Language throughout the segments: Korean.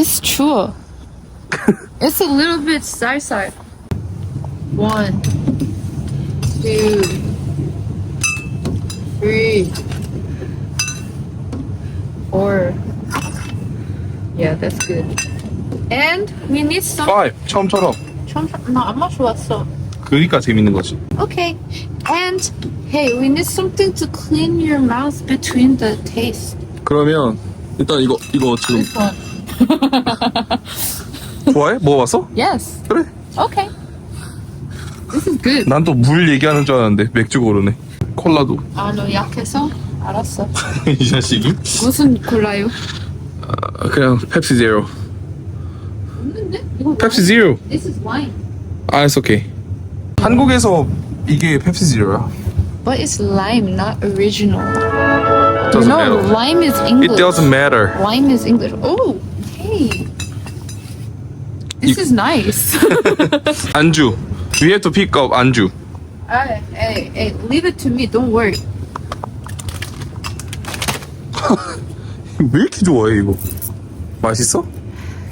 It's true. it's a little bit salsa. One, two, three, four. Yeah, that's good. And we need some. 5 처음처럼 좀, 나안 마셔왔어. 그러니까 재밌는 거지 Okay. And hey, we need something to clean your mouth between the taste. 그러면 일단 이거 이거 지금 This one. 좋아해? 먹어봤어? Yes. 그래 Okay. This is good. 난 또 물 얘기하는 줄 알았는데 맥주 고르네 콜라도 아, 너 약해서? 알았어. 이 자식이 무슨 콜라요? 아, 그냥 펩시 제로 없는데? 이거 펩시 제로 This is wine. 아 it's okay 한국에서 이게 펩시 제로야 But it's lime, not original. Doesn't no, matter. lime is It English. doesn't matter Lime is English. Oh. This is nice. 안주 We have to pick up 안주 hey, hey, hey, leave it to me. Don't worry. 왜 이렇게 좋아해 이거 맛있어?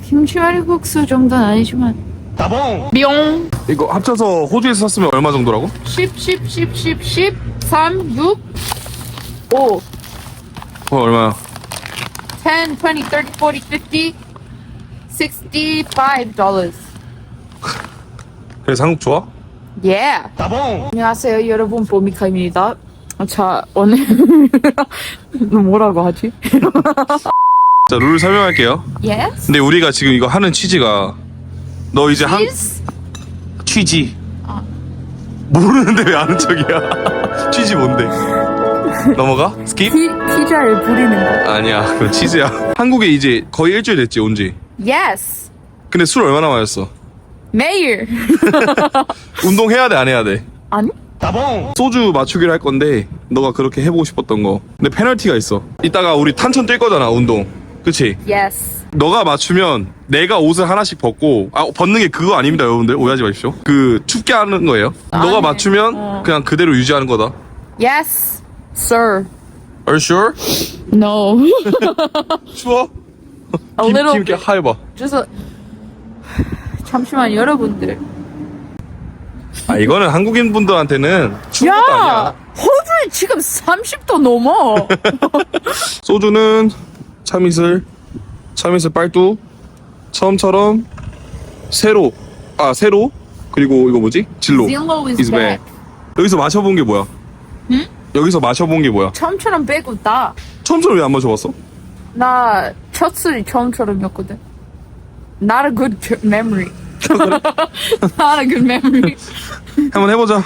김치말이국수 정도는 아니지만. 따봉 뿅. 이거 합쳐서 호주에서 샀으면 얼마 정도라고? 10, 10, 10, 10, 10, 3, 6, 5, 어 얼마야 10, 20, 30, 40, 50, 65 dollars. 그래서 한국 좋아? Yeah. 따봉 안녕하세요, 여러분. 보미카입니다. 자, 오늘 뭐라고 하지? 자 룰 설명할게요 Yes. 근데 우리가 지금 이거 하는 취지가 너 이제 한 Please. 취지 아. 모르는데 왜 아는 척이야 취지 뭔데 넘어가? 스킵? 피, 피자를 부리는 거. 아니야 그건 치즈야 한국에 이제 거의 일주일 됐지 온지 Yes. 근데 술 얼마나 마셨어? 매일. 운동해야 돼 안 해야 돼? 아니? 따봉 소주 맞추기로 할 건데 너가 그렇게 해보고 싶었던 거 근데 페널티가 있어 이따가 우리 탄천 뛸 거잖아 운동 그치? Yes. 너가 맞추면 내가 옷을 하나씩 벗고 아 벗는 게 그거 아닙니다 여러분들 오해하지 마십시오 그 춥게 하는 거예요 너가 네. 맞추면 어. 그냥 그대로 유지하는 거다 Yes. Sir. Are you sure? No. 추워? A 김, little 김, 하해봐 just a... 잠시만 여러분들. 아 이거는 한국인 분들한테는 추운 것도 아니야 야, 호주에 지금 30도 넘어. 소주는 참이슬 참이슬 빨두 처음처럼 세로 아 세로 그리고 이거 뭐지 진로 Zillow is is back. back. 여기서 마셔본 게 뭐야? 응? 여기서 마셔본 게 뭐야? 처음처럼 빼고 다. 처음처럼 왜 안 마셔봤어? 나 첫 술이 처음처럼이었거든. Not a good memory. Not a good memory. 한번 해보자.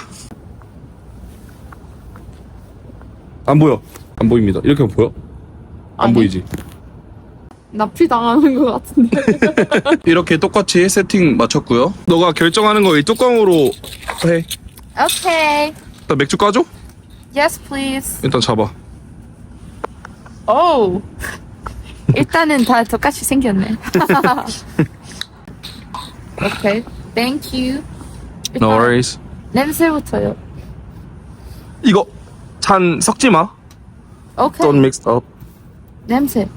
안 보여. 안 보입니다. 이렇게 보여? 안 아니. 보이지? 납치 당하는 것 같은데. 이렇게 똑같이 세팅 맞췄고요. 너가 결정하는 거 이 뚜껑으로 해. okay. 일단 맥주 까줘? Yes, please. 일단 잡아. Oh. 일단은 다 똑같이 생겼네. okay. Thank you. No worries. 냄새부터요. 이거 잔 섞지 마. Okay. Don't mix up. 냄새.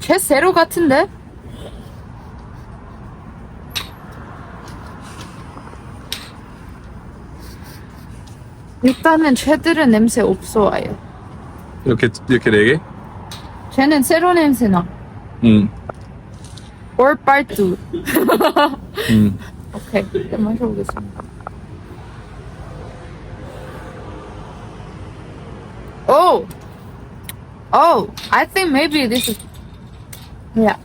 제 세로 같은데? 일단은 쟤들은 냄새 없어 와요. 이렇게 이렇게 네 개. 쟤는 세로 냄새 나. 음. or 빨뚜. 음. 오케이. 일단 마셔보겠습니다. Oh! Oh! I think maybe this is. Yeah.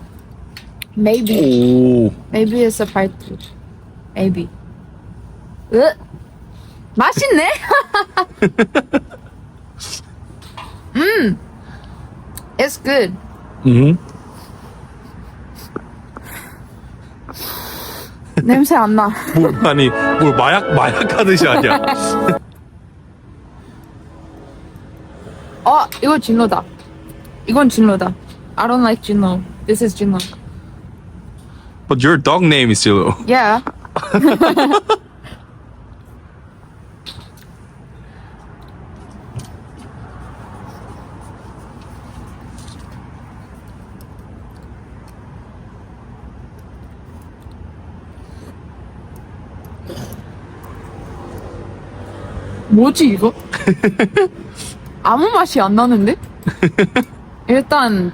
Maybe. 오. Maybe it's a 빨뚜. Maybe. 으! 맛있네? 음! It's good. 음. 냄새 안 나. 뭘 아니 뭘 마약 마약 하듯이 아니야. 어, 이거 진로다. 이건 진로다. I don't like 진로. This is 진로. But your dog name is Zillow. Yeah. 뭐지 이거? 아무 맛이 안 나는데? 일단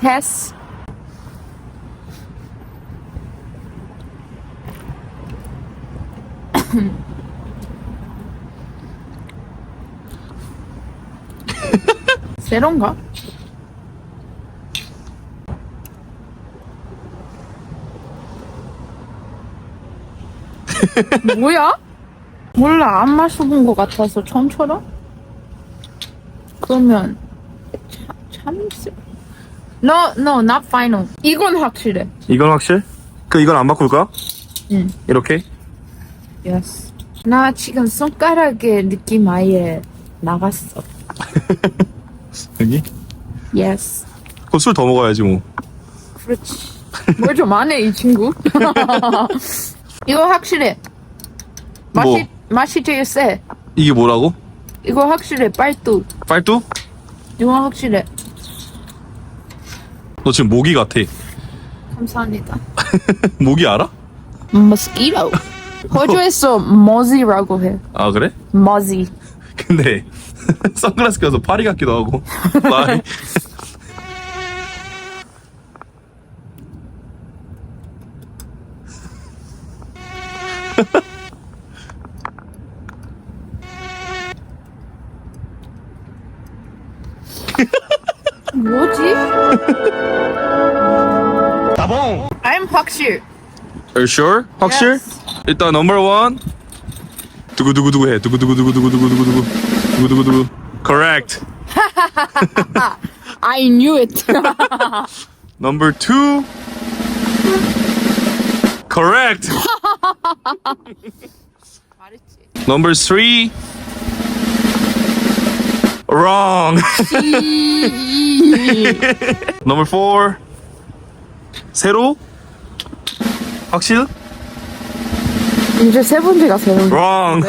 패스. 세론가? 뭐야? 몰라 안 마셔본 것 같아서 처음처럼? 그러면 참, 참스 No, no, not final 이건 확실해 이건 확실? 그 이건 안 바꿀 거야? 응 이렇게? Yes 나 지금 손가락에 느낌 아예 나갔어 여기? Yes 그럼 술더 먹어야지 뭐 그렇지 뭘 좀 안 해 이 친구 이거 확실해 맛이, 뭐? 맛이 제일 세 이게 뭐라고? 이거 확실해 빨뚜 빨뚜? 이거 확실해 너 지금 모기 같아 감사합니다 모기 알아? mosquito. 호주에서 머지라고 해. 아 그래? 머지. 근데 선글라스 껴서 파리 같기도 하고 파리 Are you sure? 확실? Yes. 일단 넘버 원 두구두구두구 해 두구두구두구두구두구두구 두구두구두구 Correct I knew it. Number two Correct 말했지. Number three Wrong Number four 세로 확실? 이제 세 번째가. Wrong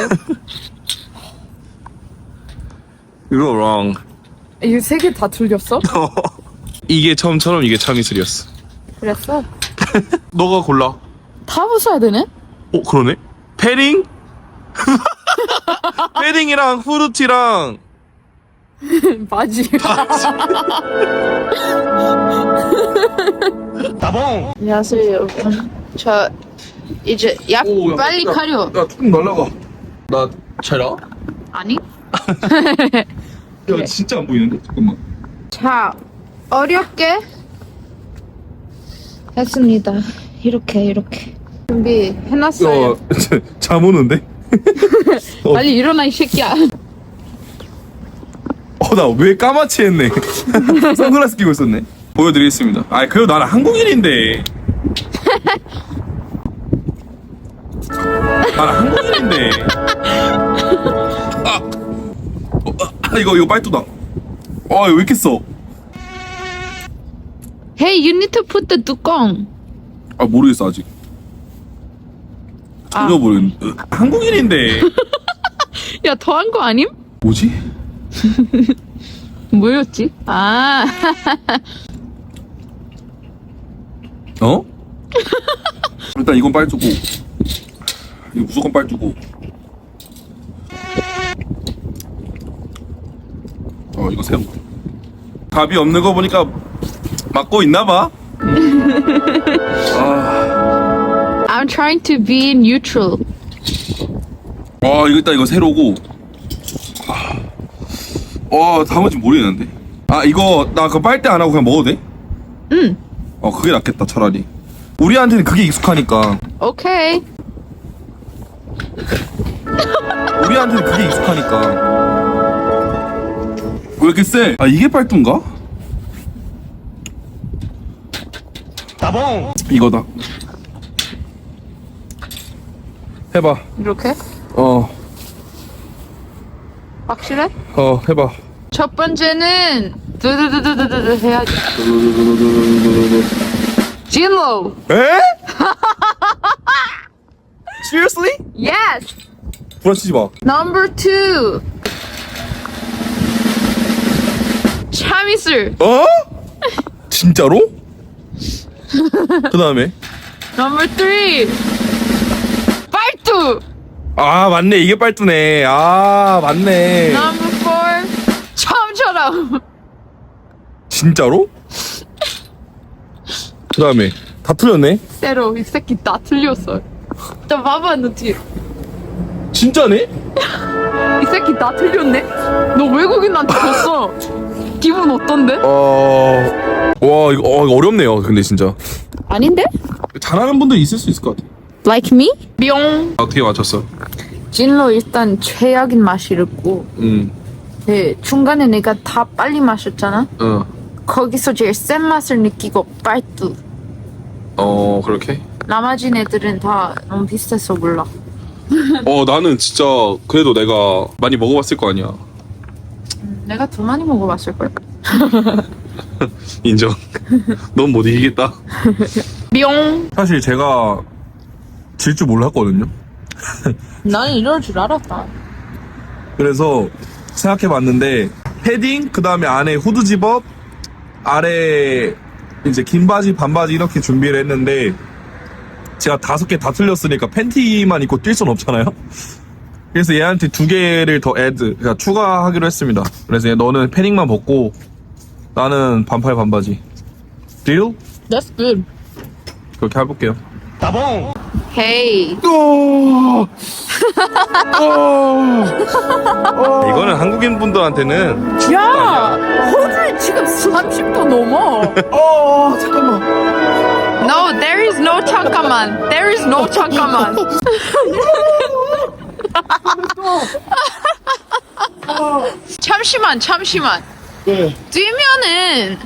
이거 wrong 이거 세 개 다 틀렸어? 이게 처음처럼 이게 참이슬이었어 그랬어? 너가 골라 다 부숴야 되네? 어 그러네 패딩? 패딩이랑 후르티랑 바지. 따봉 안녕하세요 여러분. 저 이제 약 빨리 가려. 야툭 날라가 나 잘아? 아니? 야 진짜 안 보이는데? 잠깐만 자 어렵게 했습니다. 이렇게 이렇게 준비 해놨어요. 잠 오는데? 어. 빨리 일어나 이 새끼야. 어나왜 까맣지 했네 선글라스 끼고 있었네 보여드리겠습니다 아 그래도 나는 한국인인데 나는 한국인인데 아, 어, 아 이거 이거 빨뚜다 아왜 이렇게 써? Hey, you need to put the 뚜껑. 아 모르겠어 아직 전혀 아. 모르겠는데 으, 한국인인데 야, 더한 거 아님? 뭐지? 뭐였지? 아, 어? 일단 이건 빨주고 이거 무조건 빨주고 어 이거 새우 답이 없는 거 보니까 맞고 있나 봐 아, I'm trying to be neutral. 아 이거 일단 이거 세로고 와 다음은지 모르겠는데 아 이거 나 그 빨대 안 하고 그냥 먹어도 돼? 응. 어 그게 낫겠다 차라리 우리한테는 그게 익숙하니까 오케이. 우리한테는 그게 익숙하니까 왜 이렇게 세? 아 이게 빨뚜인가? 따봉 이거다 해봐 이렇게? 어어 확실해? 어, 해봐 첫 번째는 두두두두두두 해야지. 진로. 에? Seriously? Yes. 부러치지 마 Number two. 참이슬. 어? 진짜로? 그 다음에 Number three. 빨뚜. 아 맞네 이게 빨뚜네 아 맞네 Number four. 처음처럼. 진짜로? 그 다음에 다 틀렸네 새로 이 새끼 다 틀렸어. 저 봐봐 너 뒤에. 진짜네? 이 새끼 다 틀렸네? 너 외국인한테 줬어. 기분 어떤데? 어... 와 이거, 어, 이거 어렵네요 근데 진짜 아닌데? 잘하는 분도 있을 수 있을 것 같아 Like me? 뿅. 어떻게 맞췄어? 진로 일단 최악인 맛이랬고 음, 네, 중간에 내가 다 빨리 마셨잖아? 어, 거기서 제일 센 맛을 느끼고 빨뚜. 어 그렇게? 나머지 애들은 다 너무 비슷해서 몰라. 어 나는 진짜 그래도 내가 많이 먹어봤을 거 아니야. 내가 더 많이 먹어봤을걸. 인정. 넌 못 이기겠다. 뿅. 사실 제가 질 줄 몰랐거든요 나는 이럴 줄 알았다. 그래서 생각해봤는데 패딩 그 다음에 안에 후드 집업 아래 이제 긴 바지 반바지 이렇게 준비를 했는데 제가 다섯 개 다 틀렸으니까 팬티만 입고 뛸 순 없잖아요? 그래서 얘한테 두 개를 더 애드 그러니까 추가하기로 했습니다. 그래서 얘 너는 패딩만 벗고 나는 반팔 반바지. 딜? That's good. 그렇게 해볼게요 Hey. 이거는 한국인 분들한테는 야 호주 지금 30도 넘어. 어 잠깐만. No there is no 잠깐만. There is no 잠깐만. 잠시만 잠시만. 네. 뛰면은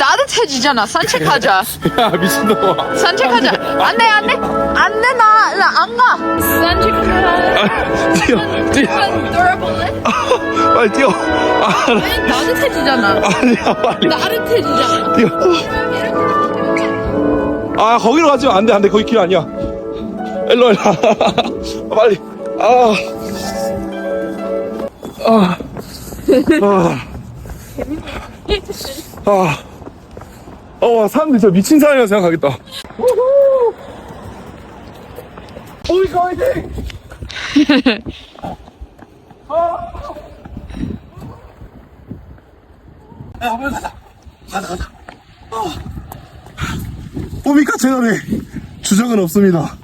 따뜻해지잖아. 산책하자. 야 미친놈아. 산책하자. 안 돼 안 돼 안 돼 나 나 안 가. 산책하자. 뛰어 뛰어. 돌아볼래? 빨리 뛰어. 아 따뜻해지잖아. 아니야 빨리. 따뜻해지잖아 뛰어. 아 거기로 가지 마. 안돼 안돼. 거기 길 아니야. 일로 일로 아, 빨리. 아. 아, 아, 아, 어, 사람들이 저 미친 사람이라 생각하겠다. 오이 가이팅! 야, 빨리 가자. 가자, 가자. 오미카 채널에 주정은 없습니다.